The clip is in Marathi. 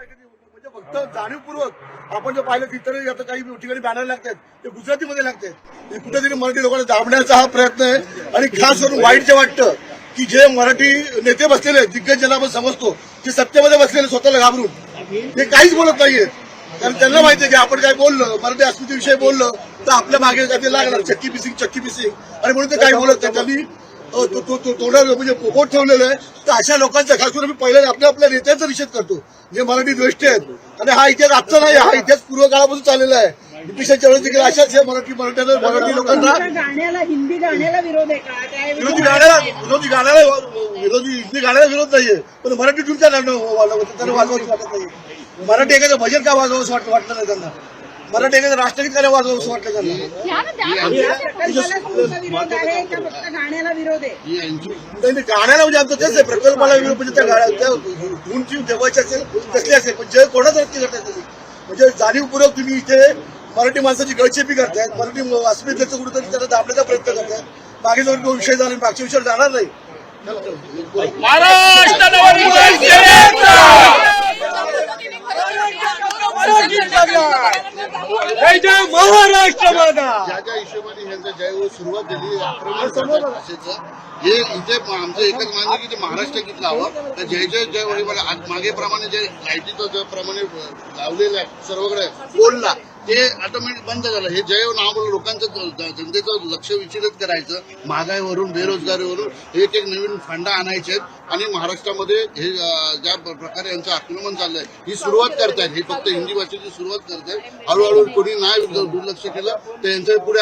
म्हणजे फक्त जाणीवपूर्वक आपण जे पाहिलं तिथं आता काही ठिकाणी बॅनर लागतात ते गुजरातीमध्ये लागतात. कुठेतरी मराठी लोकांना दाबण्याचा हा प्रयत्न आहे. आणि खास करून वाईट जे वाटतं की जे मराठी नेते बसलेले दिग्गज ज्यांना आपण समजतो ते सत्तेमध्ये बसलेले स्वतःला घाबरून. ते काहीच बोलत नाहीयेत कारण त्यांना माहिती आहे की आपण काय बोललं मराठी अस्मितेविषयी बोललं तर आपल्या मागे काहीतरी लागणार चक्की पिसिंग चक्की पिसिंग. आणि म्हणून ते काही बोलत नाही. त्यांनी तोंडावर म्हणजे पोपट ठेवलेलं आहे. तर अशा लोकांचा खास करून मी पहिल्या आपल्या आपल्या नेत्यांचा निषेध करतो. जे मराठी द्वेष्टी आहेत. आणि हा इतिहास आजचा नाही हा इतिहास पूर्व काळापासून चाललेला आहे. ब्रिटिशांच्या वेळेस देखील अशाच या मराठी मराठ्यांना मराठी लोकांना हिंदी गाण्याला विरोध आहे का? काय विरोधी गाण्याला विरोधी गाण्याला विरोधी हिंदी गाण्याला विरोध नाहीये. पण मराठी तुमच्या गाणं वाजवतं त्यांना वाजवायचं वाटत नाही मराठी एखादं भजन का वाजवावं वाटलं नाही त्यांना? मराठी एखादं राष्ट्रगीत का नाही वाजवावं असं वाटलं त्यांना गाण्याला विरोध आहे. नाही नाही, गाण्याला म्हणजे आमचं तेच आहे प्रकल्पाला विरोध म्हणजे त्या गाड्या त्या धूनची देवाची असेल कसली असेल पण जे कोणाच नक्की करतायत त्याची म्हणजे जाणीवपूर्वक तुम्ही इथे मराठी माणसाची गळचेपी करतायत मराठी अस्मितेचं कुठेतरी त्यांना दाबण्याचा प्रयत्न करतायत. मागे जाऊन तो विषय झाला आणि मागच्या विषयावर जाणार नाही. महाराष्ट्र नवनिर्माण सेनेचा जय जय महाराष्ट्र माझा ज्या ज्या हिशोबाने ह्यांचा ज्यावेळी सुरुवात झाली आक्रमण करण्याच्या भाषेचं हे इथे आमचं एकच मान्य की ते महाराष्ट्र. गीत लावं तर जय जय जय वळी मला मागेप्रमाणे जे लाईटीचं जे प्रमाणे लावलेलं आहे सर्वकडे बोलला ते ऑटोमॅटिक बंद झालं. हे जय नाव लोकांचं जनतेचं लक्ष विचलित करायचं. महागाईवरून बेरोजगारीवरून एक एक नवीन फंडा आणायचे आणि महाराष्ट्रामध्ये हे ज्या प्रकारे यांचं आक्रमण चाललंय ही सुरुवात करतायत. हे फक्त हिंदी भाषेची सुरुवात करतायत. हळूहळू कोणी नाही दुर्लक्ष केलं तर यांचं पुढे